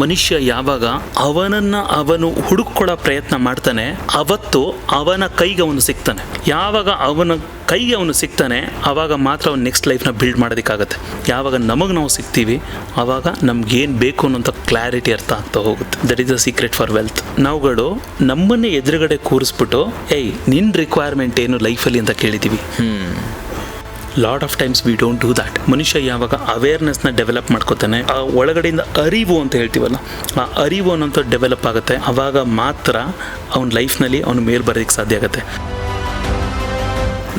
ಮನುಷ್ಯ ಯಾವಾಗ ಅವನನ್ನ ಅವನು ಹುಡುಕೊಳ್ಳೋ ಪ್ರಯತ್ನ ಮಾಡ್ತಾನೆ, ಅವತ್ತು ಅವನ ಕೈಗೆ ಅವನು ಸಿಗ್ತಾನೆ. ಯಾವಾಗ ಅವನ ಕೈಗೆ ಅವನು ಸಿಗ್ತಾನೆ, ಅವಾಗ ಮಾತ್ರ ಅವ್ನು ನೆಕ್ಸ್ಟ್ ಲೈಫ್ನ ಬಿಲ್ಡ್ ಮಾಡೋದಕ್ಕಾಗತ್ತೆ. ಯಾವಾಗ ನಮಗೆ ನಾವು ಸಿಗ್ತೀವಿ ಆವಾಗ ನಮ್ಗೇನು ಬೇಕು ಅನ್ನೋಂಥ ಕ್ಲಾರಿಟಿ ಅರ್ಥ ಆಗ್ತಾ ಹೋಗುತ್ತೆ. That is the secret for wealth ನಾವುಗಳು ನಮ್ಮನ್ನೇ ಎದುರುಗಡೆ ಕೂರಿಸ್ಬಿಟ್ಟು, ಏಯ್ ನಿನ್ನ ರಿಕ್ವೈರ್ಮೆಂಟ್ ಏನು ಲೈಫಲ್ಲಿ ಅಂತ ಕೇಳಿದ್ದೀವಿ lot of times we don't do that ಮನುಷ್ಯ ಯಾವಾಗ ಅವೇರ್ನೆಸ್ನ ಡೆವಲಪ್ ಮಾಡ್ಕೋತಾನೆ, ಆ ಒಳಗಡೆಯಿಂದ ಅರಿವು ಅಂತ ಹೇಳ್ತೀವಲ್ಲ, ಆ ಅರಿವು ಅನ್ನೋಂಥ ಡೆವಲಪ್ ಆಗುತ್ತೆ. ಆವಾಗ ಮಾತ್ರ ಅವ್ನ ಲೈಫ್ನಲ್ಲಿ ಅವನು ಮೇಲ್ ಬರೋದಕ್ಕೆ ಸಾಧ್ಯ ಆಗುತ್ತೆ.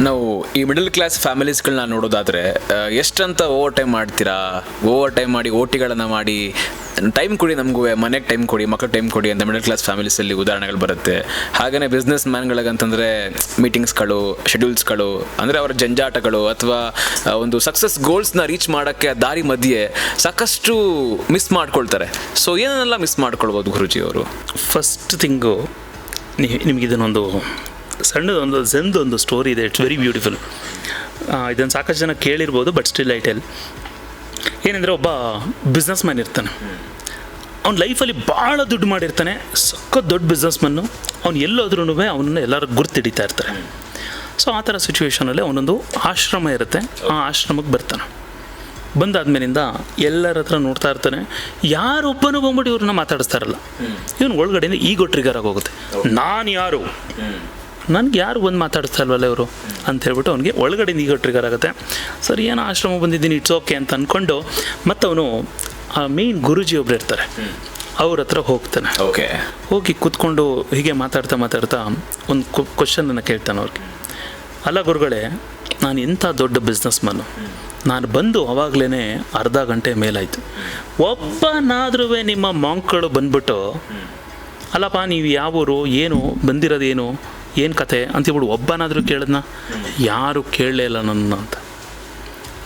ನಾವು ಈ ಮಿಡಲ್ ಕ್ಲಾಸ್ ಫ್ಯಾಮಿಲೀಸ್ಗಳನ್ನ ನೋಡೋದಾದ್ರೆ ಎಷ್ಟಂತ ಓವರ್ ಟೈಮ್ ಮಾಡ್ತೀರಾ? ಓವರ್ ಟೈಮ್ ಮಾಡಿ ಓಟಿಗಳನ್ನು ಮಾಡಿ ಟೈಮ್ ಕೊಡಿ ನಮಗೂ, ಮನೆಗೆ ಟೈಮ್ ಕೊಡಿ ಮಕ್ಕಳು ಟೈಮ್ ಕೊಡಿ ಅಂತ ಮಿಡಲ್ ಕ್ಲಾಸ್ ಫ್ಯಾಮಿಲೀಸಲ್ಲಿ ಉದಾಹರಣೆಗಳು ಬರುತ್ತೆ. ಹಾಗೆಯೇ ಬಿಸ್ನೆಸ್ ಮ್ಯಾನ್ಗಳಿಗಂತಂದರೆ ಮೀಟಿಂಗ್ಸ್ಗಳು ಶೆಡ್ಯೂಲ್ಸ್ಗಳು ಅಂದರೆ ಅವರ ಜಂಜಾಟಗಳು ಅಥವಾ ಒಂದು ಸಕ್ಸಸ್ ಗೋಲ್ಸ್ನ ರೀಚ್ ಮಾಡೋಕ್ಕೆ ದಾರಿ ಮಧ್ಯೆ ಸಾಕಷ್ಟು ಮಿಸ್ ಮಾಡ್ಕೊಳ್ತಾರೆ. ಸೊ ಏನನ್ನೆಲ್ಲ ಮಿಸ್ ಮಾಡ್ಕೊಳ್ಬೋದು ಗುರುಜಿ ಅವರು ಫಸ್ಟ್ ಥಿಂಗು ನಿಮಗೆ ಇದನ್ನೊಂದು ಸಣ್ಣದೊಂದು ಒಂದು ಸ್ಟೋರಿ ಇದೆ. ಇಟ್ಸ್ ವೆರಿ ಬ್ಯೂಟಿಫುಲ್ ಇದನ್ನು ಸಾಕಷ್ಟು ಜನ ಕೇಳಿರ್ಬೋದು ಬಟ್ ಸ್ಟಿಲ್ ಐ ಟೆಲ್ ಏನೆಂದರೆ ಒಬ್ಬ ಬಿಸ್ನೆಸ್ ಮ್ಯಾನ್ ಇರ್ತಾನೆ. ಅವ್ನು ಲೈಫಲ್ಲಿ ಭಾಳ ದುಡ್ಡು ಮಾಡಿರ್ತಾನೆ. ಸಕ್ಕ ದೊಡ್ಡ ಬಿಸ್ನೆಸ್ ಮನ್ನು ಅವ್ನು ಎಲ್ಲೋದ್ರೂ ಅವನನ್ನು ಎಲ್ಲರೂ ಗುರ್ತಿಡಿತಾ ಇರ್ತಾರೆ. ಸೊ ಆ ಥರ ಸಿಚುವೇಶನಲ್ಲಿ ಅವನೊಂದು ಆಶ್ರಮ ಇರುತ್ತೆ. ಆ ಆಶ್ರಮಕ್ಕೆ ಬರ್ತಾನೆ. ಬಂದಾದ್ಮೇಲಿಂದ ಎಲ್ಲರ ಹತ್ರ ನೋಡ್ತಾ ಇರ್ತಾನೆ. ಯಾರೊಬ್ಬನೂ ಬಂದ್ಬಿಟ್ಟು ಇವ್ರನ್ನ ಮಾತಾಡಿಸ್ತಾರಲ್ಲ ಇವನು ಒಳಗಡೆಯಿಂದ ಈಗೋ ಟ್ರಿಗರ್ ಆಗೋಗುತ್ತೆ ನಾನು ಯಾರು? ನನಗೆ ಯಾರು ಬಂದು ಮಾತಾಡಿಸ್ತಾ ಇಲ್ವಲ್ಲ ಇವರು ಅಂತ ಹೇಳ್ಬಿಟ್ಟು ಅವನಿಗೆ ಒಳಗಡೆ ಈಗ ಟ್ರಿಗರ್ ಆಗುತ್ತೆ. ಸರಿ ಏನೋ ಆಶ್ರಮ ಬಂದಿದ್ದೀನಿ ಇಟ್ಸ್ ಓಕೆ ಅಂತ ಅಂದ್ಕೊಂಡು ಮತ್ತು ಅವನು ಆ ಮೇನ್ ಗುರುಜಿ ಒಬ್ರು ಇರ್ತಾರೆ. ಅವ್ರ ಹತ್ರ ಹೋಗ್ತಾನೆ. ಓಕೆ ಹೋಗಿ ಕೂತ್ಕೊಂಡು ಹೀಗೆ ಮಾತಾಡ್ತಾ ಮಾತಾಡ್ತಾ ಒಂದು ಕ್ವಶನನ್ನು ಕೇಳ್ತಾನೆ ಅವ್ರಿಗೆ. ಅಲ್ಲ ಗುರುಗಳೇ ನಾನು ಎಂಥ ದೊಡ್ಡ ಬಿಸ್ನೆಸ್ ಮ್ಯಾನು ನಾನು ಬಂದು ಅವಾಗಲೇ ಅರ್ಧ ಗಂಟೆ ಮೇಲಾಯಿತು. ಒಬ್ಬನಾದ್ರೂ ನಿಮ್ಮ ಮಾಂಕ್ಗಳು ಬಂದ್ಬಿಟ್ಟು ಅಲ್ಲಪ್ಪ ನೀವು ಯಾವ ಊರು ಏನು ಬಂದಿರೋದೇನು ಏನು ಕತೆ ಅಂತೇಳ್ಬಿಟ್ಟು ಒಬ್ಬನಾದರೂ ಕೇಳಿದ್ನ? ಯಾರು ಕೇಳಲೇ ಇಲ್ಲ ನನ್ನ ಅಂತ.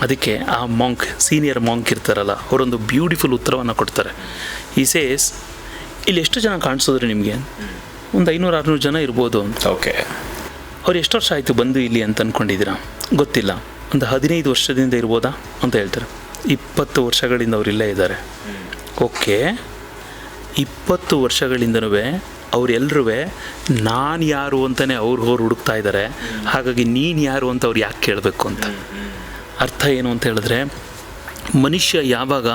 ಅದಕ್ಕೆ ಆ ಮಾಂಕ್ ಸೀನಿಯರ್ ಮಾಂಕ್ ಇರ್ತಾರಲ್ಲ ಅವರೊಂದು ಬ್ಯೂಟಿಫುಲ್ ಉತ್ತರವನ್ನು ಕೊಡ್ತಾರೆ. ಈ ಸೇಸ್ ಇಲ್ಲಿ ಎಷ್ಟು ಜನ ಕಾಣಿಸೋದ್ರಿ ನಿಮಗೆ? ಒಂದು ಐನೂರು ಆರುನೂರು ಜನ ಇರ್ಬೋದು ಅಂತ. ಓಕೆ ಅವ್ರು ಎಷ್ಟು ವರ್ಷ ಆಯಿತು ಬಂದು ಇಲ್ಲಿ ಅಂತ ಅಂದ್ಕೊಂಡಿದ್ದೀರಾ ಗೊತ್ತಿಲ್ಲ. ಒಂದು ಹದಿನೈದು ವರ್ಷದಿಂದ ಇರ್ಬೋದಾ ಅಂತ ಹೇಳ್ತಾರೆ. ಇಪ್ಪತ್ತು ವರ್ಷಗಳಿಂದ ಅವ್ರು ಇಲ್ಲೇ ಇದ್ದಾರೆ. ಓಕೆ ಇಪ್ಪತ್ತು ವರ್ಷಗಳಿಂದನೂ ಅವರೆಲ್ಲರೂ ನಾನು ಯಾರು ಅಂತಲೇ ಅವ್ರು ಅವ್ರು ಹುಡುಕ್ತಾ ಇದ್ದಾರೆ ಹಾಗಾಗಿ ನೀನು ಯಾರು ಅಂತ ಅವ್ರು ಯಾಕೆ ಕೇಳಬೇಕು ಅಂತ? ಅರ್ಥ ಏನು ಅಂತ ಹೇಳಿದ್ರೆ, ಮನುಷ್ಯ ಯಾವಾಗ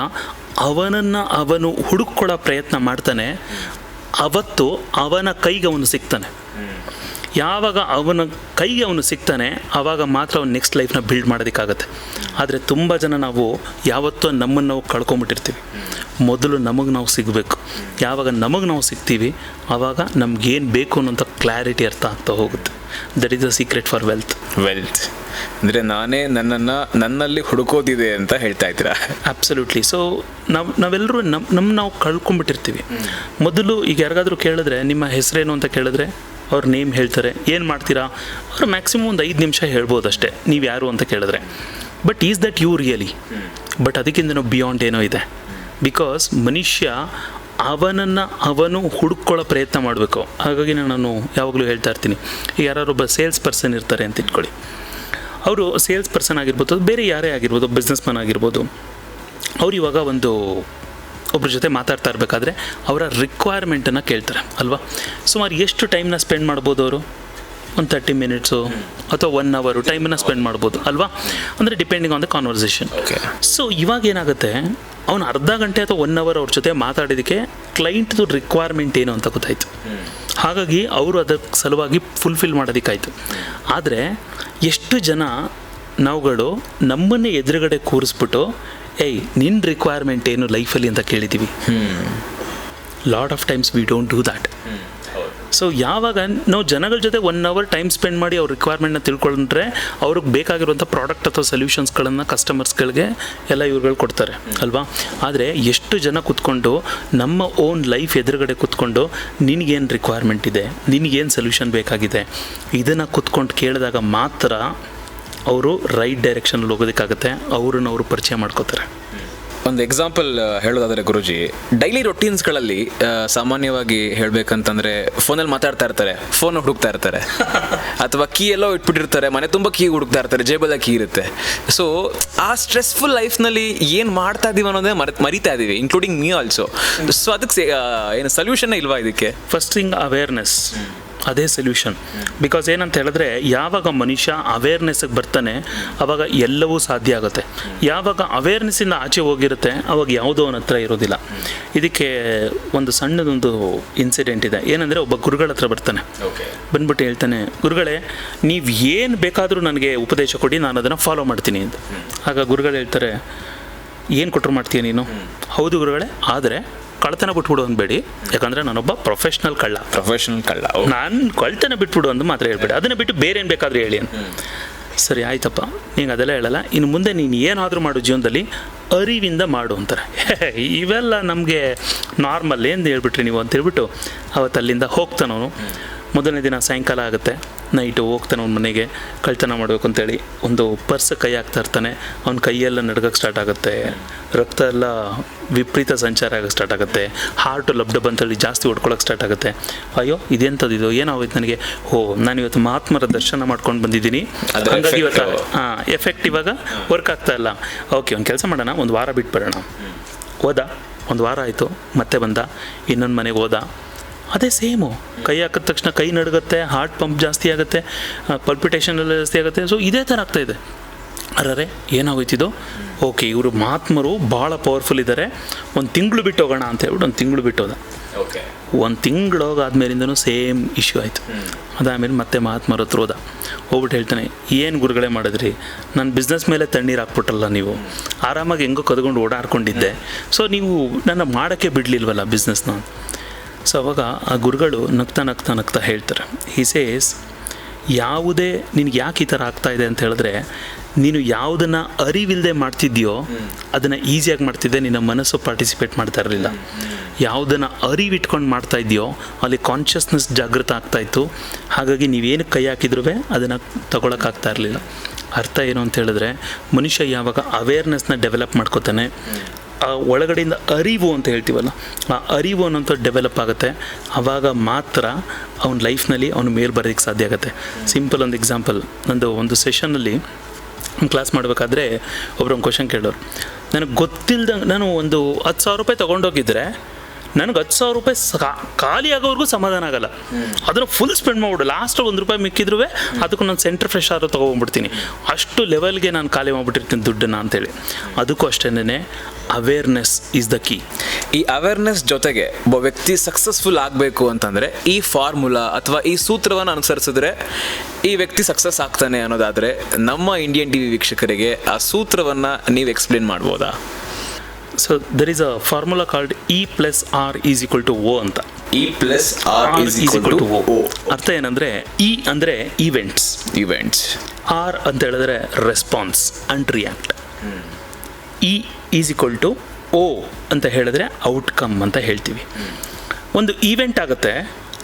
ಅವನನ್ನು ಅವನು ಹುಡುಕೊಳ್ಳೋ ಪ್ರಯತ್ನ ಮಾಡ್ತಾನೆ, ಅವತ್ತು ಅವನ ಕೈಗೆ ಅವನು ಸಿಗ್ತಾನೆ. ಯಾವಾಗ ಅವನ ಕೈಗೆ ಅವನು ಸಿಗ್ತಾನೆ ಆವಾಗ ಮಾತ್ರ ಅವ್ನು ನೆಕ್ಸ್ಟ್ ಲೈಫ್ನ ಬಿಲ್ಡ್ ಮಾಡೋದಕ್ಕಾಗತ್ತೆ. ಆದರೆ ತುಂಬ ಜನ ನಾವು ಯಾವತ್ತೂ ನಮ್ಮನ್ನು ನಾವು ಕಳ್ಕೊಂಬಿಟ್ಟಿರ್ತೀವಿ. ಮೊದಲು ನಮಗೆ ನಾವು ಸಿಗಬೇಕು. ಯಾವಾಗ ನಮಗೆ ನಾವು ಸಿಗ್ತೀವಿ ಆವಾಗ ನಮ್ಗೇನು ಬೇಕು ಅನ್ನೋಂಥ ಕ್ಲಾರಿಟಿ ಅರ್ಥ ಆಗ್ತಾ ಹೋಗುತ್ತೆ. That is the secret for wealth wealth ಅಂದರೆ ನಾನೇ ನನ್ನನ್ನು ನನ್ನಲ್ಲಿ ಹುಡುಕೋದಿದೆ ಅಂತ ಹೇಳ್ತಾ ಇದ್ದೀರಾ? ಅಬ್ಸಲ್ಯೂಟ್ಲಿ ಸೊ ನಾವು ನಾವೆಲ್ಲರೂ ನಮ್ಮ ನಮ್ಮ ನಾವು ಕಳ್ಕೊಂಬಿಟ್ಟಿರ್ತೀವಿ. ಮೊದಲು ಈಗ ಯಾರಿಗಾದರೂ ಕೇಳಿದ್ರೆ ನಿಮ್ಮ ಹೆಸರೇನು ಅಂತ ಕೇಳಿದ್ರೆ ಅವ್ರ ನೇಮ್ ಹೇಳ್ತಾರೆ, ಏನು ಮಾಡ್ತೀರಾ? ಅವ್ರು ಮ್ಯಾಕ್ಸಿಮಮ್ ಒಂದು ಐದು ನಿಮಿಷ ಹೇಳ್ಬೋದು ಅಷ್ಟೇ ನೀವು ಯಾರು ಅಂತ ಕೇಳಿದ್ರೆ. But is that you really but ಅದಕ್ಕಿಂತ ಬಿಯಾಂಡ್ ಏನೋ ಇದೆ. ಬಿಕಾಸ್ ಮನುಷ್ಯ ಅವನನ್ನು ಅವನು ಹುಡುಕೊಳ್ಳೋ ಪ್ರಯತ್ನ ಮಾಡಬೇಕು. ಹಾಗಾಗಿ ನಾನು ಯಾವಾಗಲೂ ಹೇಳ್ತಾ ಇರ್ತೀನಿ ಯಾರೊಬ್ಬ ಸೇಲ್ಸ್ ಪರ್ಸನ್ ಇರ್ತಾರೆ ಅಂತ ಇಟ್ಕೊಳ್ಳಿ. ಅವರು ಸೇಲ್ಸ್ ಪರ್ಸನ್ ಆಗಿರ್ಬೋದು, ಬೇರೆ ಯಾರೇ ಆಗಿರ್ಬೋದು ಬಿಸ್ನೆಸ್ ಮ್ಯಾನ್ ಆಗಿರ್ಬೋದು, ಅವ್ರು ಇವಾಗ ಒಂದು ಒಬ್ರ ಜೊತೆ ಮಾತಾಡ್ತಾ ಇರಬೇಕಾದ್ರೆ ಅವರ ರಿಕ್ವೈರ್ಮೆಂಟನ್ನು ಕೇಳ್ತಾರೆ ಅಲ್ವಾ? ಸುಮಾರು ಎಷ್ಟು ಟೈಮ್ನ ಸ್ಪೆಂಡ್ ಮಾಡ್ಬೋದು ಅವರು? ಒಂದು ತರ್ಟಿ ಮಿನಿಟ್ಸು ಅಥವಾ ಒನ್ ಅವರು ಟೈಮನ್ನು ಸ್ಪೆಂಡ್ ಮಾಡ್ಬೋದು ಅಲ್ವಾ? ಅಂದರೆ depending on the conversation so ಇವಾಗ ಏನಾಗುತ್ತೆ ಅವನು ಅರ್ಧ ಗಂಟೆ ಅಥವಾ ಒನ್ ಅವರ್ ಅವ್ರ ಜೊತೆ ಮಾತಾಡಿದಕ್ಕೆ ಕ್ಲೈಂಟ್ದು ರಿಕ್ವೈರ್ಮೆಂಟ್ ಏನು ಅಂತ ಗೊತ್ತಾಯಿತು. ಹಾಗಾಗಿ ಅವರು ಅದಕ್ಕೆ ಸಲುವಾಗಿ ಫುಲ್ಫಿಲ್ ಮಾಡೋದಕ್ಕಾಯಿತು. ಆದರೆ ಎಷ್ಟು ಜನ ನಾವುಗಳು ನಮ್ಮನ್ನೇ ಎದುರುಗಡೆ ಕೂರಿಸ್ಬಿಟ್ಟು ಏಯ್ ನಿನ್ನ ರಿಕ್ವೈರ್ಮೆಂಟ್ ಏನು ಲೈಫಲ್ಲಿ ಅಂತ ಕೇಳಿದ್ದೀವಿ. Lot of times we don't do that so ಯಾವಾಗ, ನಾವು ಜನಗಳ ಜೊತೆ ಒನ್ ಅವರ್ ಟೈಮ್ ಸ್ಪೆಂಡ್ ಮಾಡಿ ಅವ್ರ ರಿಕ್ವೈರ್ಮೆಂಟ್ನ ತಿಳ್ಕೊಂಡ್ರೆ ಅವ್ರಿಗೆ ಬೇಕಾಗಿರುವಂಥ ಪ್ರಾಡಕ್ಟ್ ಅಥವಾ ಸೊಲ್ಯೂಷನ್ಸ್ಗಳನ್ನು ಕಸ್ಟಮರ್ಸ್ಗಳಿಗೆ ಎಲ್ಲ ಇವ್ರುಗಳು ಕೊಡ್ತಾರೆ, ಅಲ್ವಾ? ಆದರೆ ಎಷ್ಟು ಜನ ಕೂತ್ಕೊಂಡು ನಮ್ಮ ಓನ್ ಲೈಫ್ ಎದುರುಗಡೆ ಕೂತ್ಕೊಂಡು ನಿನಗೇನು ರಿಕ್ವೈರ್ಮೆಂಟ್ ಇದೆ, ನಿನಗೇನು ಸೊಲ್ಯೂಷನ್ ಬೇಕಾಗಿದೆ, ಇದನ್ನು ಕೂತ್ಕೊಂಡು ಕೇಳಿದಾಗ ಮಾತ್ರ ಅವರು ರೈಟ್ ಡೈರೆಕ್ಷನಲ್ಲಿ ಹೋಗೋದಕ್ಕಾಗುತ್ತೆ ಅವ್ರನ್ನ ಅವರು ಪರಿಚಯ ಮಾಡ್ಕೋತಾರೆ. ಒಂದು ಎಕ್ಸಾಂಪಲ್ ಹೇಳೋದಾದರೆ ಗುರುಜಿ ಡೈಲಿ ರೊಟೀನ್ಸ್ಗಳಲ್ಲಿ ಸಾಮಾನ್ಯವಾಗಿ ಹೇಳ್ಬೇಕಂತಂದ್ರೆ ಫೋನಲ್ಲಿ ಮಾತಾಡ್ತಾ ಇರ್ತಾರೆ ಫೋನ್ ಹುಡುಕ್ತಾ ಇರ್ತಾರೆ. ಅಥವಾ ಕೀ ಎಲ್ಲೋ ಇಟ್ಬಿಟ್ಟಿರ್ತಾರೆ ಮನೆ ತುಂಬ ಕೀ ಹುಡುಕ್ತಾ ಇರ್ತಾರೆ ಜೇಬಲ್ಲ ಕೀ ಇರುತ್ತೆ. ಸೊ ಆ ಸ್ಟ್ರೆಸ್ಫುಲ್ ಲೈಫ್ನಲ್ಲಿ ಏನು ಮಾಡ್ತಾ ಇದೀವಿ ಅನ್ನೋದೇ ಮರ ಮರಿತಾ ಇದ್ದೀವಿ ಇನ್ಕ್ಲೂಡಿಂಗ್ ಮೀ ಆಲ್ಸೋ ಸೊ ಅದಕ್ಕೆ ಏನು ಸೊಲ್ಯೂಷನ್ ಇಲ್ವಾ ಇದಕ್ಕೆ? ಫಸ್ಟ್ ಥಿಂಗ್ ಅವೇರ್ನೆಸ್ ಅದೇ ಸೊಲ್ಯೂಷನ್ ಬಿಕಾಸ್ ಏನಂತ ಹೇಳಿದ್ರೆ ಯಾವಾಗ ಮನುಷ್ಯ ಅವೇರ್ನೆಸ್ಗೆ ಬರ್ತಾನೆ ಅವಾಗ ಎಲ್ಲವೂ ಸಾಧ್ಯ ಆಗುತ್ತೆ. ಯಾವಾಗ ಅವೇರ್ನೆಸ್ಸಿಂದ ಆಚೆ ಹೋಗಿರುತ್ತೆ ಅವಾಗ ಯಾವುದೋ ಅವನ ಹತ್ರ ಇರೋದಿಲ್ಲ. ಇದಕ್ಕೆ ಒಂದು ಸಣ್ಣದೊಂದು ಇನ್ಸಿಡೆಂಟ್ ಇದೆ. ಏನಂದರೆ ಒಬ್ಬ ಗುರುಗಳ ಹತ್ರ ಬರ್ತಾನೆ. ಬಂದ್ಬಿಟ್ಟು ಹೇಳ್ತಾನೆ ಗುರುಗಳೇ ನೀವು ಏನು ಬೇಕಾದರೂ ನನಗೆ ಉಪದೇಶ ಕೊಡಿ ನಾನು ಅದನ್ನು ಫಾಲೋ ಮಾಡ್ತೀನಿ ಅಂತ. ಆಗ ಗುರುಗಳು ಹೇಳ್ತಾರೆ ಏನು ಕೊಟ್ಟರು ಮಾಡ್ತೀಯ ನೀನು? ಹೌದು ಗುರುಗಳೇ ಆದರೆ ಕಳ್ತನ ಬಿಟ್ಬಿಡು ಅಂದ್ಬೇಡಿ. ಯಾಕಂದ್ರೆ ನಾನೊಬ್ಬ ಪ್ರೊಫೆಷನಲ್ ಕಳ್ಳ. ಪ್ರೊಫೆಷನಲ್ ಕಳ್ಳ ನಾನು ಕಳ್ತನ ಬಿಟ್ಬಿಡು ಅಂತ ಮಾತ್ರ ಹೇಳ್ಬೇಡಿ. ಅದನ್ನ ಬಿಟ್ಟು ಬೇರೆ ಏನು ಬೇಕಾದರೂ ಹೇಳಿ ಅಂತ. ಸರಿ ಆಯ್ತಪ್ಪ. ನೀನು ಅದೆಲ್ಲ ಹೇಳಲ್ಲ. ಇನ್ನು ಮುಂದೆ ನೀನು ಏನಾದರೂ ಮಾಡು ಜೀವನದಲ್ಲಿ ಅರಿವಿಂದ ಮಾಡು ಅಂತಾರೆ. ಇವೆಲ್ಲ ನಮಗೆ ನಾರ್ಮಲ್ ಏನು ಹೇಳ್ಬಿಟ್ರಿ ನೀವು ಅಂತ ಹೇಳ್ಬಿಟ್ಟು ಅವತ್ತಲ್ಲಿಂದ ಹೋಗ್ತಾನವನು. ಮೊದಲನೇ ದಿನ ಸಾಯಂಕಾಲ ಆಗುತ್ತೆ. ನೈಟು ಹೋಗ್ತಾನೆ ಅವ್ನ ಮನೆಗೆ ಕಳ್ತನ ಮಾಡಬೇಕು ಅಂತೇಳಿ ಒಂದು ಪರ್ಸ್ ಕೈ ಹಾಕ್ತಾ ಇರ್ತಾನೆ. ಅವ್ನ ಕೈಯೆಲ್ಲ ನಡ್ಗಕ್ಕೆ ಸ್ಟಾರ್ಟ್ ಆಗುತ್ತೆ. ರಕ್ತ ಎಲ್ಲ ವಿಪರೀತ ಸಂಚಾರ ಆಗಕ್ಕೆ ಸ್ಟಾರ್ಟ್ ಆಗುತ್ತೆ. ಹಾರ್ಟು ಲಬ್ಡ ಅಂತೇಳಿ ಜಾಸ್ತಿ ಹೊಡ್ಕೊಳಕ್ಕೆ ಸ್ಟಾರ್ಟ್ ಆಗುತ್ತೆ. ಅಯ್ಯೋ ಇದೆಂಥದ್ದು ಇದು? ಏನಾಗೋಯ್ತು ನನಗೆ? ಓ ನಾನು ಇವತ್ತು ಮಹಾತ್ಮರ ದರ್ಶನ ಮಾಡ್ಕೊಂಡು ಬಂದಿದ್ದೀನಿ. ಹಂಗಾಗಿ ಇವತ್ತು. ಹಾಂ ಎಫೆಕ್ಟ್ ಇವಾಗ ವರ್ಕ್ ಆಗ್ತಾ ಇಲ್ಲ. ಓಕೆ ಒಂದು ಕೆಲಸ ಮಾಡೋಣ ಒಂದು ವಾರ ಬಿಟ್ಟು ಬರೋಣ. ಹೋದ ಒಂದು ವಾರ ಆಯಿತು ಮತ್ತೆ ಬಂದ. ಇನ್ನೊಂದು ಮನೆಗೆ ಹೋದ. ಅದೇ ಸೇಮು ಕೈ ಹಾಕಿದ ತಕ್ಷಣ ಕೈ ನಡುಗುತ್ತೆ ಹಾರ್ಟ್ ಪಂಪ್ ಜಾಸ್ತಿ ಆಗುತ್ತೆ ಪಲ್ಪಿಟೇಷನ್ ಎಲ್ಲ ಜಾಸ್ತಿ ಆಗುತ್ತೆ. ಸೊ ಇದೇ ಥರ ಆಗ್ತಾ ಇದೆ. ಅರರೆ ಏನಾಗೋಯ್ತಿದ್ದು ಓಕೆ ಇವರು ಮಹಾತ್ಮರು ಭಾಳ ಪವರ್ಫುಲ್ ಇದ್ದಾರೆ ಒಂದು ತಿಂಗಳು ಬಿಟ್ಟು ಹೋಗೋಣ ಅಂತ ಹೇಳ್ಬಿಟ್ಟು ಒಂದು ತಿಂಗಳು ಬಿಟ್ಟು ಹೋದ. ಓಕೆ ಒಂದು ತಿಂಗಳು ಹೋಗಾದ್ಮೇಲಿಂದನೂ ಸೇಮ್ ಇಶ್ಯೂ ಆಯಿತು. ಅದಾದಮೇಲೆ ಮತ್ತೆ ಮಹಾತ್ಮರ ಹತ್ರ ಹೋದ. ಹೋಗ್ಬಿಟ್ಟು ಹೇಳ್ತಾನೆ ಏನು ಗುರುಗಳೇ ಮಾಡಿದ್ರಿ? ನನ್ನ ಬಿಸ್ನೆಸ್ ಮೇಲೆ ತಣ್ಣೀರು ಹಾಕ್ಬಿಟ್ಟಲ್ಲ ನೀವು. ಆರಾಮಾಗಿ ಹೆಂಗೋ ಕದ್ಕೊಂಡು ಓಡಾಡ್ಕೊಂಡಿದ್ದೆ. ಸೊ ನೀವು ನನ್ನ ಮಾಡೋಕ್ಕೆ ಬಿಡಲಿಲ್ವಲ್ಲ ಬಿಸ್ನೆಸ್ನ ಸೊ ಅವಾಗ ಆ ಗುರುಗಳು ನಗ್ತಾ ನಗ್ತಾ ನಗ್ತಾ ಹೇಳ್ತಾರೆ. ಹಿ ಸೇಸ್ ಯಾವುದೇ ನಿನಗೆ ಯಾಕೆ ಈ ಥರ ಆಗ್ತಾ ಇದೆ ಅಂತ ಹೇಳಿದ್ರೆ, ನೀನು ಯಾವುದನ್ನು ಅರಿವಿಲ್ಲದೆ ಮಾಡ್ತಿದ್ಯೋ ಅದನ್ನು ಈಸಿಯಾಗಿ ಮಾಡ್ತಿದ್ದೆ, ನಿನ್ನ ಮನಸ್ಸು ಪಾರ್ಟಿಸಿಪೇಟ್ ಮಾಡ್ತಾ ಇರಲಿಲ್ಲ. ಯಾವುದನ್ನು ಅರಿವಿಟ್ಕೊಂಡು ಮಾಡ್ತಾ ಇದೆಯೋ ಅಲ್ಲಿ ಕಾನ್ಷಿಯಸ್ನೆಸ್ ಜಾಗೃತ ಆಗ್ತಾ ಇತ್ತು. ಹಾಗಾಗಿ ನೀವೇನು ಕೈ ಹಾಕಿದ್ರೂ ಅದನ್ನು ತಗೊಳಕ್ಕಾಗ್ತಾ ಇರಲಿಲ್ಲ. ಅರ್ಥ ಏನು ಅಂತ ಹೇಳಿದ್ರೆ, ಮನುಷ್ಯ ಯಾವಾಗ ಅವೇರ್ನೆಸ್ನ ಡೆವಲಪ್ ಮಾಡ್ಕೋತಾನೆ ಆ ಒಳಗಡೆಯಿಂದ ಅರಿವು ಅಂತ ಹೇಳ್ತೀವಲ್ಲ, ಆ ಅರಿವು ಅನ್ನೋಂಥ ಡೆವಲಪ್ ಆಗುತ್ತೆ. ಆವಾಗ ಮಾತ್ರ ಅವನ ಲೈಫ್ನಲ್ಲಿ ಅವನು ಮೇಲ್ ಬರೋದಕ್ಕೆ ಸಾಧ್ಯ ಆಗುತ್ತೆ. ಸಿಂಪಲ್ ಒಂದು ಎಕ್ಸಾಂಪಲ್ ನಂದು ಒಂದು ಸೆಷನ್ನಲ್ಲಿ ಕ್ಲಾಸ್ ಮಾಡಬೇಕಾದ್ರೆ ಒಬ್ಬರು ಒಂದು ಕ್ವಶನ್ ಕೇಳೋರು ನನಗೆ ಗೊತ್ತಿಲ್ಲದಂಗೆ ನಾನು ಒಂದು ಹತ್ತು ಸಾವಿರ ರೂಪಾಯಿ ತೊಗೊಂಡೋಗಿದ್ರೆ ನನಗೆ ಹತ್ತು ಸಾವಿರ ರೂಪಾಯಿ ಖಾಲಿ ಆಗೋವರೆಗೂ ಸಮಾಧಾನ ಆಗಲ್ಲ. ಅದನ್ನ ಫುಲ್ ಸ್ಪೆಂಡ್ ಮಾಡ್ಬಿಡು. ಲಾಸ್ಟ್ ಒಂದು ರೂಪಾಯಿ ಮಿಕ್ಕಿದ್ರೂ ಅದಕ್ಕೂ ನಾನು ಸೆಂಟರ್ ಫ್ರೆಶ್ ಆದ್ರೂ ತೊಗೊಂಡ್ಬಿಡ್ತೀನಿ ಅಷ್ಟು ಲೆವೆಲ್ಗೆ ನಾನು ಖಾಲಿ ಮಾಡಿಬಿಟ್ಟಿರ್ತೀನಿ ದುಡ್ಡನ್ನು ಅಂತೇಳಿ. ಅದಕ್ಕೂ ಅಷ್ಟೇನೆ ಅವೇರ್ನೆಸ್ ಈಸ್ ದ ಕೀ ಈ ಅವೇರ್ನೆಸ್ ಜೊತೆಗೆ ಒಬ್ಬ ವ್ಯಕ್ತಿ ಸಕ್ಸಸ್ಫುಲ್ ಆಗಬೇಕು ಅಂತಂದರೆ ಈ ಫಾರ್ಮುಲಾ ಅಥವಾ ಈ ಸೂತ್ರವನ್ನು ಅನುಸರಿಸಿದ್ರೆ ಈ ವ್ಯಕ್ತಿ ಸಕ್ಸಸ್ ಆಗ್ತಾನೆ ಅನ್ನೋದಾದರೆ ನಮ್ಮ ಇಂಡಿಯನ್ ಟಿ ವಿ ವೀಕ್ಷಕರಿಗೆ ಆ ಸೂತ್ರವನ್ನು ನೀವು ಎಕ್ಸ್ಪ್ಲೇನ್ ಮಾಡ್ಬೋದಾ? So there is a formula called E plus R is equal to O ಅಂತ. E plus R is equal to O. ಅರ್ಥ ಏನಂದ್ರೆ ಇ ಅಂದರೆ ಈವೆಂಟ್ಸ್ ಈವೆಂಟ್ಸ್ ಆರ್ ಅಂತ ಹೇಳಿದ್ರೆ response and react E is equal to O ಅಂತ ಹೇಳಿದ್ರೆ outcome ಅಂತ ಹೇಳ್ತೀವಿ. ಒಂದು ಈವೆಂಟ್ ಆಗುತ್ತೆ.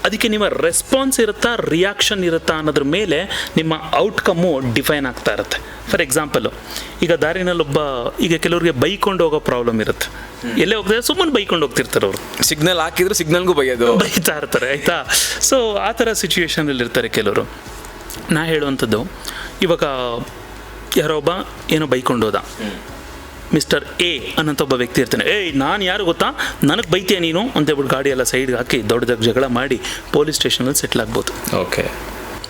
ಅದಕ್ಕೆ ನಿಮ್ಮ ರೆಸ್ಪಾನ್ಸ್ ಇರುತ್ತಾ ರಿಯಾಕ್ಷನ್ ಇರುತ್ತಾ ಅನ್ನೋದ್ರ ಮೇಲೆ ನಿಮ್ಮ ಔಟ್ಕಮ್ಮು ಡಿಫೈನ್ ಆಗ್ತಾ ಇರುತ್ತೆ. ಫಾರ್ ಎಕ್ಸಾಂಪಲು ಈಗ ದಾರಿನಲ್ಲೊಬ್ಬ ಈಗ ಕೆಲವರಿಗೆ ಬೈಕೊಂಡು ಹೋಗೋ ಪ್ರಾಬ್ಲಮ್ ಇರುತ್ತೆ. ಎಲ್ಲೇ ಹೋಗ್ತಾರೆ ಸುಮ್ಮನೆ ಬೈಕೊಂಡು ಹೋಗ್ತಿರ್ತಾರೆ ಅವರು. ಸಿಗ್ನಲ್ ಹಾಕಿದ್ರೆ ಸಿಗ್ನಲ್ಗೂ ಬೈಯೋದು. ಬೈತಾ ಇರ್ತಾರೆ ಆಯಿತಾ? ಸೊ ಆ ಥರ ಸಿಚುವೇಶನಲ್ಲಿ ಇರ್ತಾರೆ ಕೆಲವರು. ನಾ ಹೇಳುವಂಥದ್ದು ಇವಾಗ ಯಾರೋ ಒಬ್ಬ ಏನೋ ಬೈಕೊಂಡು ಹೋದ. ಮಿಸ್ಟರ್ ಎ ಅನ್ನೋಂಥ ಒಬ್ಬ ವ್ಯಕ್ತಿ ಇರ್ತಾನೆ. ಏಯ್ ನಾನು ಯಾರು ಗೊತ್ತಾ? ನನಗೆ ಬೈತೀಯ ನೀನು? ಅಂತೇಳ್ಬಿಟ್ಟು ಗಾಡಿ ಎಲ್ಲ ಸೈಡ್ಗೆ ಹಾಕಿ ದೊಡ್ಡದಾಗಿ ಜಗಳ ಮಾಡಿ ಪೊಲೀಸ್ ಸ್ಟೇಷನಲ್ಲಿ ಸೆಟ್ಲ್ ಆಗ್ಬೋದು. ಓಕೆ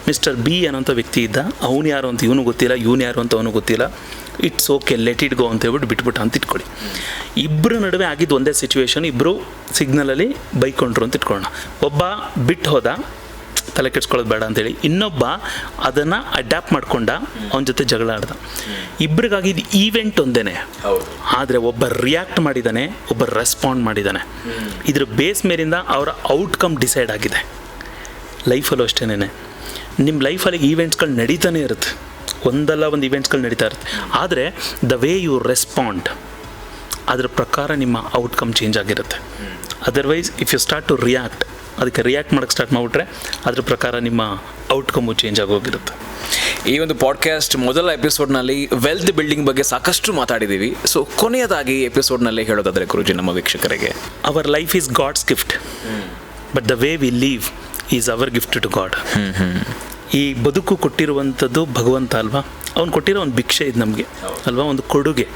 ಮಿಸ್ಟರ್ ಬಿ ಅನ್ನೋಂಥ ವ್ಯಕ್ತಿ ಇದ್ದ. ಅವನು ಯಾರು ಅಂತ ಇವನು ಗೊತ್ತಿಲ್ಲ ಇವನು ಯಾರು ಅಂತ ಅವನು ಗೊತ್ತಿಲ್ಲ. It's okay let it go ಅಂತ ಹೇಳ್ಬಿಟ್ಟು ಬಿಟ್ಬಿಟ್ಟು ಅಂತ ಇಟ್ಕೊಳ್ಳಿ. ಇಬ್ಬರ ನಡುವೆ ಆಗಿದ್ದು ಒಂದೇ ಸಿಚುವೇಶನ್ ಇಬ್ಬರು ಸಿಗ್ನಲಲ್ಲಿ ಬೈಕೊಂಡ್ರು ಅಂತ ಇಟ್ಕೊಳ್ಳೋಣ. ಒಬ್ಬ ಬಿಟ್ಟು ಹೋದ ತಲೆ ಕೆಡ್ಸ್ಕೊಳ್ಳೋದು ಬೇಡ ಅಂತೇಳಿ ಇನ್ನೊಬ್ಬ ಅದನ್ನು ಅಡ್ಯಾಪ್ಟ್ ಮಾಡ್ಕೊಂಡ ಅವನ ಜೊತೆ ಜಗಳ ಆಡ್ದ. ಇಬ್ಬರಿಗಾಗಿ ಇದು ಈವೆಂಟ್ ಒಂದೇನೆ. ಆದರೆ ಒಬ್ಬ ರಿಯಾಕ್ಟ್ ಮಾಡಿದ್ದಾನೆ ಒಬ್ಬ ರೆಸ್ಪಾಂಡ್ ಮಾಡಿದ್ದಾನೆ ಇದ್ರ ಬೇಸ್ ಮೇಲಿಂದ ಅವರ ಔಟ್ಕಮ್ ಡಿಸೈಡ್ ಆಗಿದೆ. ಲೈಫಲ್ಲೂ ಅಷ್ಟೇನೆ ನಿಮ್ಮ ಲೈಫಲ್ಲಿ ಈವೆಂಟ್ಸ್ಗಳು ನಡೀತಾನೆ ಇರುತ್ತೆ. ಒಂದಲ್ಲ ಒಂದು ಈವೆಂಟ್ಸ್ಗಳು ನಡೀತಾ ಇರುತ್ತೆ. ಆದರೆ ದ ವೇ ಯು ರೆಸ್ಪಾಂಡ್ ಅದ್ರ ಪ್ರಕಾರ ನಿಮ್ಮ ಔಟ್ಕಮ್ ಚೇಂಜ್ ಆಗಿರುತ್ತೆ. Otherwise if you start to react ಅದಕ್ಕೆ ರಿಯಾಕ್ಟ್ ಮಾಡೋಕ್ಕೆ ಸ್ಟಾರ್ಟ್ ಮಾಡಿಬಿಟ್ರೆ ಅದ್ರ ಪ್ರಕಾರ ನಿಮ್ಮ ಔಟ್ಕಮು ಚೇಂಜ್ ಆಗೋಗಿರುತ್ತೆ ಈ ಒಂದು ಪಾಡ್ಕಾಸ್ಟ್ ಮೊದಲ ಎಪಿಸೋಡ್ನಲ್ಲಿ ವೆಲ್ತ್ ಬಿಲ್ಡಿಂಗ್ ಬಗ್ಗೆ ಸಾಕಷ್ಟು ಮಾತಾಡಿದ್ದೀವಿ ಸೊ ಕೊನೆಯದಾಗಿ ಎಪಿಸೋಡ್ನಲ್ಲಿ ಹೇಳೋದಾದರೆ ಗುರುಜಿ ನಮ್ಮ ವೀಕ್ಷಕರಿಗೆ. Our life is God's gift but the way we live is our gift to God ಈ ಬದುಕು ಕೊಟ್ಟಿರುವಂಥದ್ದು ಭಗವಂತ ಅಲ್ವಾ? ಅವ್ನು ಕೊಟ್ಟಿರೋ ಒಂದು ಭಿಕ್ಷೆ ಇದು ನಮಗೆ. ಅಲ್ವಾ? ಒಂದು ಕೊಡುಗೆ.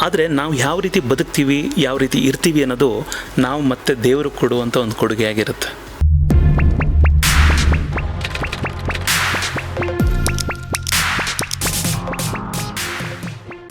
ಆದರೆ ನಾವು ಯಾವ ರೀತಿ ಬದುಕ್ತೀವಿ, ಯಾವ ರೀತಿ ಇರ್ತೀವಿ ಅನ್ನೋದು ನಾವು ಮತ್ತೆ ದೇವರು ಕೊಡುವಂಥ ಒಂದು ಕೊಡುಗೆ ಆಗಿರುತ್ತೆ